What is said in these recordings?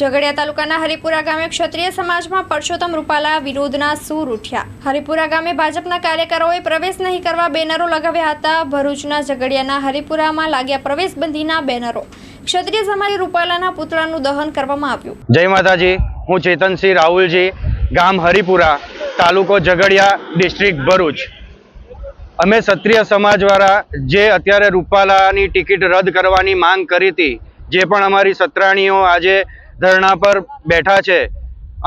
ઝઘડિયા તાલુકાના હરિપુરા ગામે ક્ષત્રિય સમાજમાં પરસોત્તમ રૂપાલા વિરોધના સૂર ઉઠ્યા. હરિપુરા ગામે ભાજપના કાર્યકરોએ પ્રવેશ નહીં કરવા બેનરો લગાવ્યા હતા. ભરૂચના ઝઘડિયાના હરિપુરામાં લાગ્યા પ્રવેશબંધીના બેનરો. ક્ષત્રિય સમાજે રૂપાલાના પુતળાનું દહન કરવામાં આવ્યું. જય માતાજી. હું ચેતનસિંહ રાહુલજી, ગામ હરિપુરા, તાલુકો ઝઘડિયા, ડિસ્ટ્રિક્ટ ભરૂચ. અમે ક્ષત્રિય સમાજવાળા જે અત્યારે રૂપાલાની ટિકિટ રદ કરવાની માંગ કરી હતી, જે પણ અમારી સત્રાણીઓ આજે ધરણા પર બેઠા છે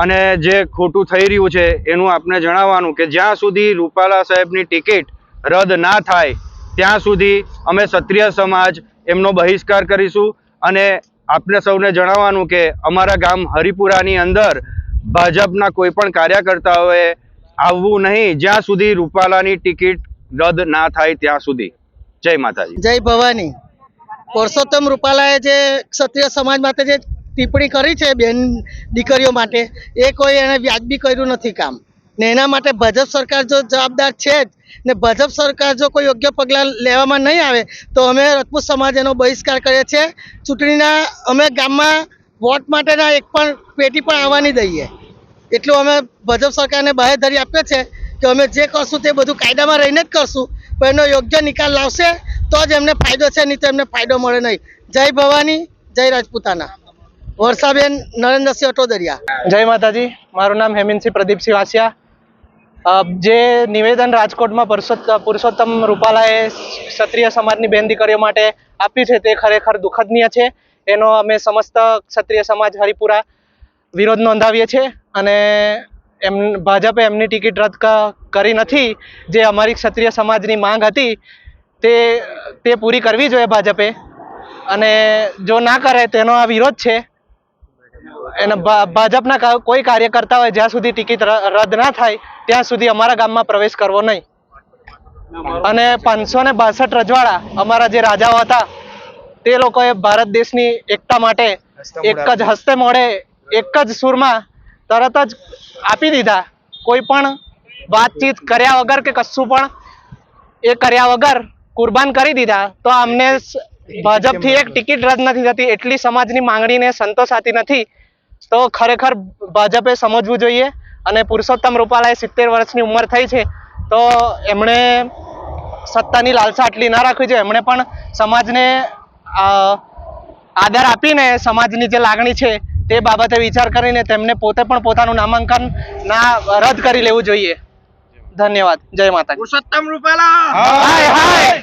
અને જે ખોટું થઈ રહ્યું છે એનું આપને જણાવવાનું કે જ્યાં સુધી રૂપાલા સાહેબની ટિકિટ રદ ના થાય, ત્યાં સુધી અમે ક્ષત્રિય સમાજ એમનો બહિષ્કાર કરીશું અને આપને સૌને જણાવવાનું કે અમારા ગામ હરિપુરાની અંદર ભાજપના કોઈ પણ કાર્યકર્તાઓએ આવવું નહીં, જ્યાં સુધી રૂપાલાની ટિકિટ રદ ના થાય ત્યાં સુધી. જય માતાજી. જય ભવાની. પુરુષોત્તમ રૂપાલાએ જે ક્ષત્રિય સમાજ માટે જે ટિપ્પણી કરી છે બેન દીકરીઓ માટે. એ કોઈ એણે વ્યાજબી કર્યું નથી કામ. ને એના માટે ભાજપ સરકાર જો જવાબદાર છે જ. ને ભાજપ સરકાર જો કોઈ યોગ્ય પગલાં લેવામાં નહીં આવે, તો અમે રજપૂત સમાજ એનો બહિષ્કાર કરીએ છીએ. ચૂંટણીના અમે ગામમાં વોટ માટેના એક પણ પેટી પણ આવવાની દઈએ. એટલું અમે ભાજપ સરકારને બાહેધરી આપીએ છે કે અમે જે કરશું તે બધું કાયદામાં રહીને જ કરશું. પણ એનો યોગ્ય નિકાલ લાવશે તો જ એમને ફાયદો છે, નહીં તો એમને ફાયદો મળે નહીં. જય ભવાની, જય રાજપૂતાના. વર્ષાબેન નરેન્દ્રસિંહ અટોદરિયા. જય માતાજી. મારું નામ હેમિનસિંહ પ્રદીપસિંહ વાસિયા. જે નિવેદન રાજકોટમાં પુરુષોત્તમ રૂપાલાએ ક્ષત્રિય સમાજની બેન દીકરીઓ માટે આપ્યું છે તે ખરેખર દુઃખદનીય છે. એનો અમે સમસ્ત ક્ષત્રિય સમાજ હરિપુરા વિરોધ નોંધાવીએ છીએ અને એમ, ભાજપે એમની ટિકિટ રદ કરી નથી. જે અમારી ક્ષત્રિય સમાજની માંગ હતી તે તે પૂરી કરવી જોઈએ ભાજપે. અને જો ના કરે તેનો આ વિરોધ છે. એના ભાજપના કોઈ કાર્યકર્તા હોય જ્યાં સુધી ટિકિટ રદ ના થાય, ત્યાં સુધી અમારા ગામમાં પ્રવેશ કરવો નહીં. અને પાંચસો ને બાસઠ રજવાડા અમારા જે રાજાઓ હતા, તે લોકોએ ભારત દેશની એકતા માટે એક જ હસ્તે મોડે, એક જ સુરમાં તરત જ આપી દીધા. કોઈ પણ વાતચીત કર્યા વગર કે કશું પણ એ કર્યા વગર કુરબાન કરી દીધા. તો અમને ભાજપથી એક ટિકિટ રદ નથી થતી, એટલી સમાજની માંગણીને સંતોષાતી નથી. તો ખરેખર ભાજપે સમજવું જોઈએ અને પુરુષોત્તમ રૂપાલાએ સિત્તેર વર્ષની ઉંમર થઈ છે તો એમણે સત્તાની લાલસા આટલી ના રાખવી જોઈએ. એમણે પણ સમાજને આદર આપીને સમાજની જે લાગણી છે તે બાબતે વિચાર કરીને તેમને પોતે પણ પોતાનું નામાંકન ના રદ કરી લેવું જોઈએ. ધન્યવાદ. જય માતા પુરુષોત્તમ રૂપાલા! હાય હાય!